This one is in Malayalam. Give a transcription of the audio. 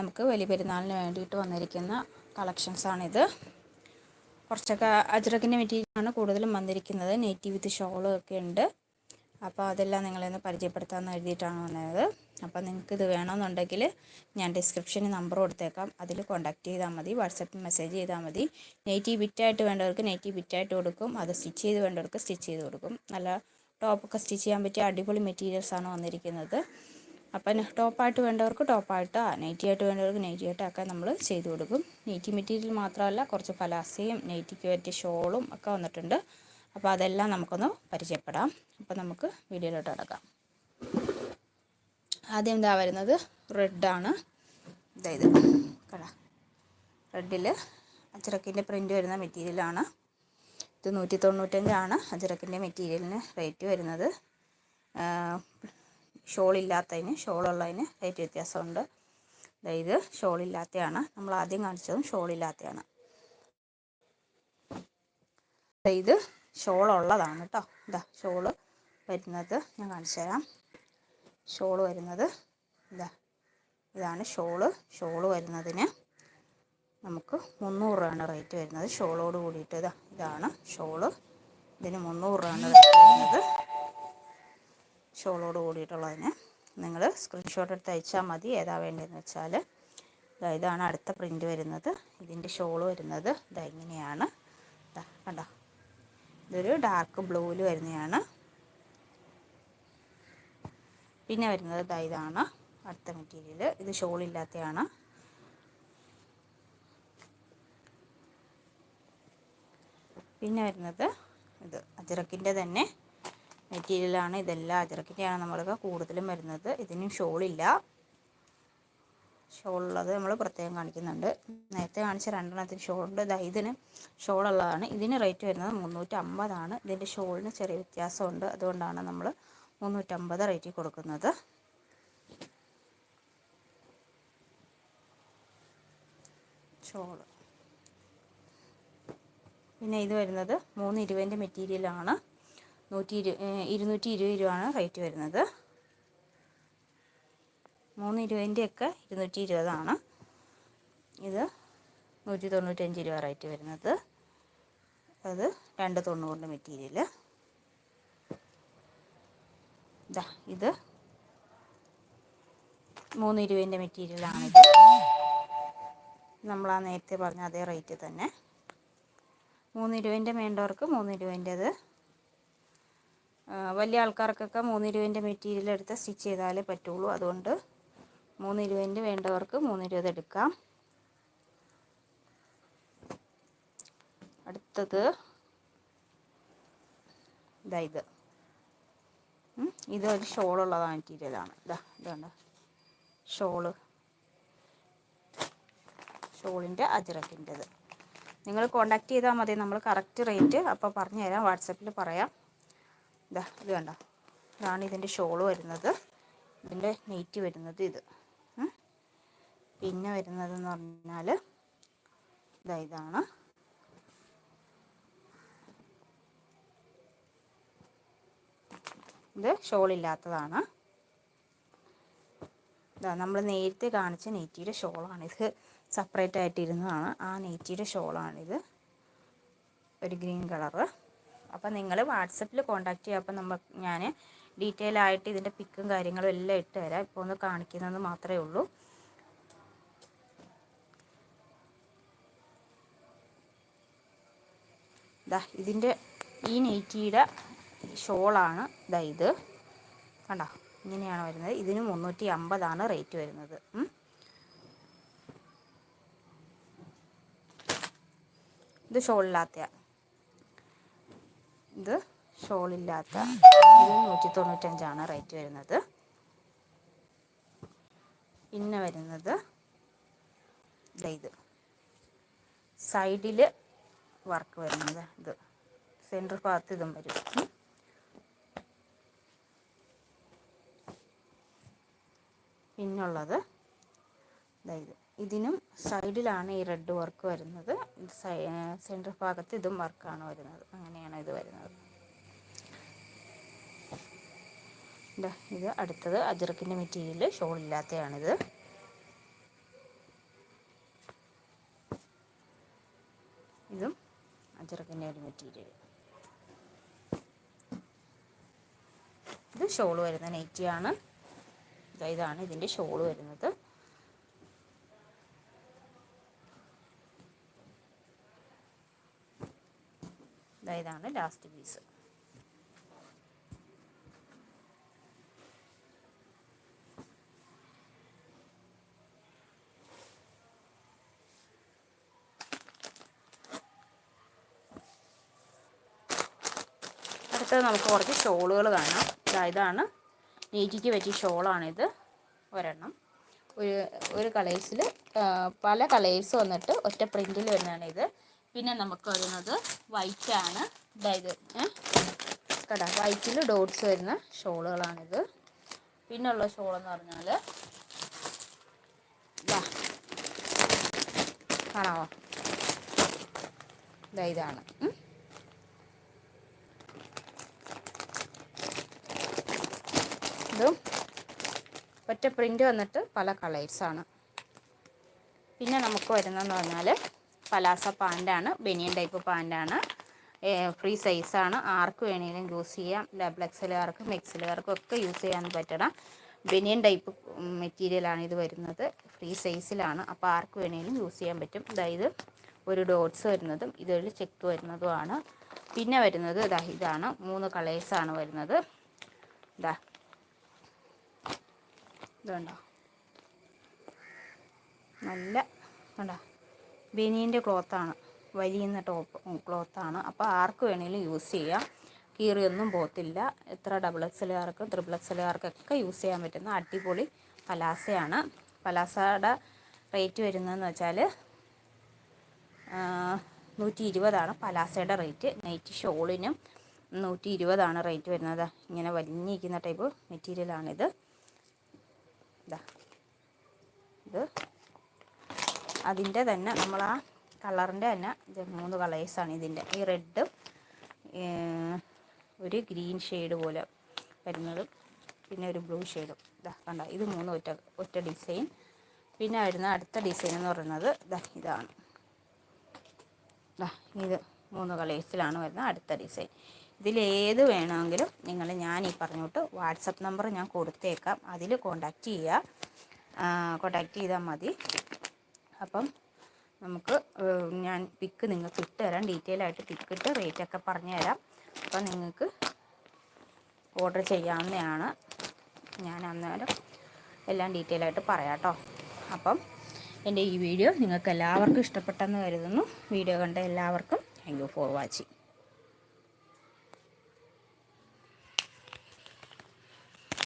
നമുക്ക് വലിയ പെരുന്നാളിന് വേണ്ടിയിട്ട് വന്നിരിക്കുന്ന കളക്ഷൻസാണിത്. കുറച്ചൊക്കെ അജ്രക്കിന്റെ മെറ്റീരിയലാണ് കൂടുതലും വന്നിരിക്കുന്നത്. നെറ്റി വിത്ത് ഷോളും ഒക്കെ ഉണ്ട്. അപ്പോൾ അതെല്ലാം നിങ്ങളെന്ന് പരിചയപ്പെടുത്താമെന്ന് എഴുതിയിട്ടാണ് വന്നത്. അപ്പോൾ നിങ്ങൾക്ക് ഇത് വേണമെന്നുണ്ടെങ്കിൽ ഞാൻ ഡിസ്ക്രിപ്ഷനിൽ നമ്പർ കൊടുത്തേക്കാം. അതിൽ കോൺടാക്ട് ചെയ്താൽ മതി. വാട്സപ്പിൽ മെസ്സേജ് ചെയ്താൽ മതി. നെറ്റി ബിറ്റായിട്ട് വേണ്ടവർക്ക് നെറ്റി ബിറ്റായിട്ട് കൊടുക്കും. അത് സ്റ്റിച്ച് ചെയ്ത് വേണ്ടവർക്ക് സ്റ്റിച്ച് ചെയ്ത് കൊടുക്കും. നല്ല ടോപ്പൊക്കെ സ്റ്റിച്ച് ചെയ്യാൻ പറ്റിയ അടിപൊളി മെറ്റീരിയൽസാണ് വന്നിരിക്കുന്നത്. അപ്പം ടോപ്പായിട്ട് വേണ്ടവർക്ക് ടോപ്പായിട്ട് നൈറ്റി ആയിട്ട് വേണ്ടവർക്ക് നൈറ്റി ആയിട്ടൊക്കെ നമ്മൾ ചെയ്ത് കൊടുക്കും. നൈറ്റി മെറ്റീരിയൽ മാത്രമല്ല കുറച്ച് പലാസയും നൈറ്റിക്ക് പറ്റിയ ഷോളും ഒക്കെ വന്നിട്ടുണ്ട്. അപ്പോൾ അതെല്ലാം നമുക്കൊന്ന് പരിചയപ്പെടാം. അപ്പോൾ നമുക്ക് വീഡിയോയിലോട്ട് കിടക്കാം. ആദ്യം എന്താ വരുന്നത് റെഡാണ് അതായത് കട. റെഡിൽ അച്ചറക്കിന്റെ പ്രിന്റ് വരുന്ന മെറ്റീരിയലാണ് ഇത് നൂറ്റി തൊണ്ണൂറ്റഞ്ചാണ് അജറക്കിന്റെ മെറ്റീരിയലിന് റേറ്റ് വരുന്നത്. ഷോളില്ലാത്തതിന് ഷോളുള്ളതിന് റേറ്റ് വ്യത്യാസമുണ്ട്. ഇത് ഷോളില്ലാത്തതാണ് നമ്മൾ ആദ്യം കാണിച്ചതും ഷോളില്ലാത്തതാണ് ഇത് ഷോളുള്ളതാണ് കേട്ടോ. ഇതാ ഷോൾ വരുന്നത് ഞാൻ കാണിച്ചു തരാം. ഷോൾ വരുന്നത് ഇതാ ഇതാണ് ഷോൾ. ഷോൾ വരുന്നതിന് നമുക്ക് മുന്നൂറ് രൂപയാണ് റേറ്റ് വരുന്നത് ഷോളോട് കൂടിയിട്ട്. ഇതാ ഇതാണ് ഷോൾ. ഇതിന് മുന്നൂറ് രൂപയാണ് റേറ്റ് വരുന്നത്. ഷോളോട് കൂടിയിട്ടുള്ളതിന് നിങ്ങൾ സ്ക്രീൻഷോട്ട് എടുത്ത് അയച്ചാൽ മതി. ഏതാ വേണ്ടതെന്ന് വെച്ചാൽ ഇതാണ് അടുത്ത പ്രിന്റ് വരുന്നത്. ഇതിന്റെ ഷോൾ വരുന്നത് ഇതാ ഇങ്ങനെയാണ്. കണ്ടോ? ഇതൊരു ഡാർക്ക് ബ്ലൂവിൽ വരുന്നതാണ്. പിന്നെ വരുന്നത് ഇതാ ഇതാണ് അടുത്ത മെറ്റീരിയൽ ഇത് ഷോൾ ഇല്ലാത്തതാണ് പിന്നെ വരുന്നത് ഇത് അജറക്കിന്റെ തന്നെ മെറ്റീരിയലാണ് ഇതെല്ലാം അജറക്കിന്റെയാണ് നമ്മൾക്ക് കൂടുതലും വരുന്നത്. ഇതിനും ഷോളില്ല. ഷോളുള്ളത് നമ്മൾ പ്രത്യേകം കാണിക്കുന്നുണ്ട്. നേരത്തെ കാണിച്ച രണ്ടെണ്ണത്തിന് ഷോളുണ്ട്. ഇതാ ഇതിന് ഷോളുള്ളതാണ്. ഇതിന് റേറ്റ് വരുന്നത് മുന്നൂറ്റമ്പതാണ്. ഇതിന്റെ ഷോളിന് ചെറിയ വ്യത്യാസമുണ്ട്. അതുകൊണ്ടാണ് നമ്മൾ മുന്നൂറ്റമ്പത് റേറ്റിൽ കൊടുക്കുന്നത്. ഷോൾ. പിന്നെ ഇത് വരുന്നത് മൂന്ന് ഇരുപതിന്റെ മെറ്റീരിയലാണ്. നൂറ്റി ഇരു ഇരുന്നൂറ്റി ഇരുപത് രൂപയാണ് റേറ്റ് വരുന്നത്. മൂന്ന് ഇരുപതിന്റെയൊക്കെ ഇരുന്നൂറ്റി ഇരുപതാണ് ഇത് നൂറ്റി തൊണ്ണൂറ്റഞ്ച് രൂപ റേറ്റ് വരുന്നത്. അത് രണ്ട് തൊണ്ണൂറിന്റെ മെറ്റീരിയൽ ഇതാ ഇത് മൂന്ന് ഇരുപതിന്റെ മെറ്റീരിയലാണിത് നമ്മൾ ആ നേരത്തെ പറഞ്ഞ അതേ റേറ്റ് തന്നെ. മൂന്ന് ഇരുപതിന്റെ വേണ്ടവർക്ക് മൂന്ന് രൂപേന്റെത് വലിയ ആൾക്കാർക്കൊക്കെ മൂന്ന് മെറ്റീരിയൽ എടുത്ത് സ്റ്റിച്ച് ചെയ്താലേ പറ്റുള്ളൂ. അതുകൊണ്ട് മൂന്ന് വേണ്ടവർക്ക് മൂന്ന് രൂപ എടുക്കാം. അടുത്തത് ഇതാ ഇത്. ഇതൊരു ഷോളുള്ളതാണ് മെറ്റീരിയലാണ് ഇതാ ഇതുണ്ട് ഷോൾ. ഷോളിന്റെ അജിറക്കിന്റെത് നിങ്ങൾ കോണ്ടാക്ട് ചെയ്താൽ മതി. നമ്മൾ കറക്റ്റ് റേറ്റ് അപ്പോൾ പറഞ്ഞു തരാം വാട്സപ്പിൽ പറയാം. ഇതാ ഇത് കണ്ടോ? ഇതാണ് ഇതിന്റെ ഷോൾ വരുന്നത്. ഇതിന്റെ നെയ്റ്റ് വരുന്നത് ഇത്. പിന്നെ വരുന്നതെന്ന് പറഞ്ഞാൽ ഇതാ ഇതാണ്. ഇത് ഷോളില്ലാത്തതാണ്. ഇതാ നമ്മൾ നേരത്തെ കാണിച്ച നെയ്റ്റിയുടെ ഇത് സെപ്പറേറ്റ് ആയിട്ടിരുന്നതാണ് ആ നെയ്റ്റിയുടെ ഷോളാണിത്. ഒരു ഗ്രീൻ കളറ്. അപ്പോൾ നിങ്ങൾ വാട്സപ്പിൽ കോൺടാക്ട് ചെയ്യുക അപ്പോൾ നമ്മൾ ഞാൻ ഡീറ്റെയിൽ ആയിട്ട് ഇതിന്റെ പിക്കും കാര്യങ്ങളും എല്ലാം ഇട്ട് തരാം. ഇപ്പോൾ ഒന്ന് കാണിക്കുന്നത് മാത്രമേ ഉള്ളൂ. ഇതാ ഇതിന്റെ ഈ നെയ്റ്റിയുടെ ഷോളാണ്. ഇതാ ഇത്. കണ്ടോ ഇങ്ങനെയാണ് വരുന്നത്. ഇതിന് മുന്നൂറ്റി അമ്പതാണ് റേറ്റ് വരുന്നത് ഇത് ഷോളില്ലാത്ത ഇത് ഷോളില്ലാത്ത നൂറ്റി തൊണ്ണൂറ്റഞ്ചാണ് റേറ്റ് വരുന്നത്. പിന്നെ വരുന്നത് ഇത്. സൈഡിൽ വർക്ക് വരുന്നത് ഇത്. സെന്റർ ഭാഗത്ത് ഇതും വരും. പിന്നുള്ളത് ഇത്. ഇതിനും സൈഡിലാണ് ഈ റെഡ് വർക്ക് വരുന്നത്. സെന്റർ ഭാഗത്ത് ഇതും വർക്കാണ് വരുന്നത്. അങ്ങനെയാണ് ഇത് വരുന്നത്. ഇതാ ഇത് അടുത്തത് അജറക്കിന്റെ മെറ്റീരിയൽ ഷോൾ ഇല്ലാത്തതാണിത് ഇതും അജറക്കിന്റെ ഒരു മെറ്റീരിയൽ ഇത് ഷോൾ വരുന്ന നെറ്റിയാണ്. ഇതാണ് ഇതിന്റെ ഷോൾ വരുന്നത്. ഇതാണ് ലാസ്റ്റ് പീസ്. അടുത്തത് നമുക്ക് കുറച്ച് ഷോളുകൾ കാണാം. ഇതാണ് നീറ്റിക്ക് പറ്റിയ ഷോളാണിത്. ഒരെണ്ണം. ഒരു ഒരു കളേഴ്സിൽ പല കളേഴ്സ് വന്നിട്ട് ഒറ്റ പ്രിന്റിൽ ഇത് പിന്നെ നമുക്ക് വരുന്നത് വൈറ്റ് ആണ്. അതായത് കട വൈറ്റിൽ ഡോട്ട്സ് വരുന്ന ഷോളുകളാണിത്. പിന്നുള്ള ഷോൾ എന്ന് പറഞ്ഞാൽ ഇതാ ഇതാണ്. ഇതും ഒറ്റ പ്രിന്റ് വന്നിട്ട് പല കളേഴ്സാണ് പിന്നെ നമുക്ക് വരുന്നതെന്ന് പറഞ്ഞാൽ പലാസ പാന്റാണ് ബനിയൻ ടൈപ്പ് പാന്റാണ് ഫ്രീ സൈസാണ് ആർക്ക് വേണമെങ്കിലും യൂസ് ചെയ്യാം. ഡബിൾ എക്സലുകാർക്കും എക്സലുകാർക്കും ഒക്കെ യൂസ് ചെയ്യാൻ പറ്റണം ബനിയൻ ടൈപ്പ് മെറ്റീരിയലാണ് ഇത് വരുന്നത്. ഫ്രീ സൈസിലാണ് അപ്പോൾ ആർക്ക് വേണമെങ്കിലും യൂസ് ചെയ്യാൻ പറ്റും. അതായത് ഒരു ഡോട്ട്സ് വരുന്നതും ഇതൊരു ചെക്ക് വരുന്നതുമാണ് പിന്നെ വരുന്നത് ഇതാ ഇതാണ്. മൂന്ന് കളേഴ്സാണ് വരുന്നത്. ഇതാ ഇതുണ്ടോ? നല്ല കണ്ടോ? ബനീന്റെ ക്ലോത്താണ് വലിയുന്ന ടോപ്പ് ക്ലോത്താണ്. അപ്പോൾ ആർക്ക് വേണമെങ്കിലും യൂസ് ചെയ്യാം. കീറിയൊന്നും പോകത്തില്ല. എത്ര ഡബിൾ എക്സലുകാർക്ക് ത്രിബിൾ എക്സലുകാർക്കൊക്കെ യൂസ് ചെയ്യാൻ പറ്റുന്ന അടിപൊളി പലാസയാണ്. പലാസയുടെ റേറ്റ് വരുന്നതെന്ന് വെച്ചാൽ നൂറ്റി ഇരുപതാണ് പലാസയുടെ റേറ്റ്. നൈറ്റ് ഷോളിനും നൂറ്റി ഇരുപതാണ് റേറ്റ് വരുന്നത്. ഇങ്ങനെ വലിഞ്ഞിരിക്കുന്ന ടൈപ്പ് മെറ്റീരിയലാണിത് ഇതാ അതിന്റെ തന്നെ നമ്മൾ ആ കളറിന്റെ തന്നെ മൂന്ന് കളേഴ്സാണ് ഇതിന്റെ. ഈ റെഡും ഒരു ഗ്രീൻ ഷെയ്ഡ് പോലെ വരുന്നതും പിന്നെ ഒരു ബ്ലൂ ഷെയ്ഡും. ഇതാ കണ്ട? ഇത് മൂന്ന് ഒറ്റ ഒറ്റ ഡിസൈൻ. പിന്നെ വരുന്ന അടുത്ത ഡിസൈൻ എന്ന് പറയുന്നത് ഇതാ ഇതാണ്. ഇത് മൂന്ന് കളേഴ്സിലാണ് വരുന്നത് അടുത്ത ഡിസൈൻ. ഇതിലേത് വേണമെങ്കിലും നിങ്ങൾ ഞാൻ ഈ പറഞ്ഞോട്ട് വാട്സപ്പ് നമ്പർ ഞാൻ കൊടുത്തേക്കാം. അതിൽ കോണ്ടാക്റ്റ് ചെയ്യുക കോണ്ടാക്റ്റ് ചെയ്താൽ മതി. അപ്പം നമുക്ക് ഞാൻ പിക്ക് നിങ്ങൾക്ക് ഇട്ട് തരാം ഡീറ്റെയിൽ ആയിട്ട് പിക്ക് ഇട്ട് റേറ്റൊക്കെ പറഞ്ഞു തരാം അപ്പം നിങ്ങൾക്ക് ഓർഡർ ചെയ്യാവുന്നതാണ്. ഞാൻ അന്നേരം എല്ലാം ഡീറ്റെയിൽ ആയിട്ട് പറയാം കേട്ടോ. അപ്പം എന്റെ ഈ വീഡിയോ നിങ്ങൾക്ക് എല്ലാവർക്കും ഇഷ്ടപ്പെട്ടെന്ന് കരുതുന്നു. വീഡിയോ കണ്ട എല്ലാവർക്കും താങ്ക് ഫോർ വാച്ചിങ്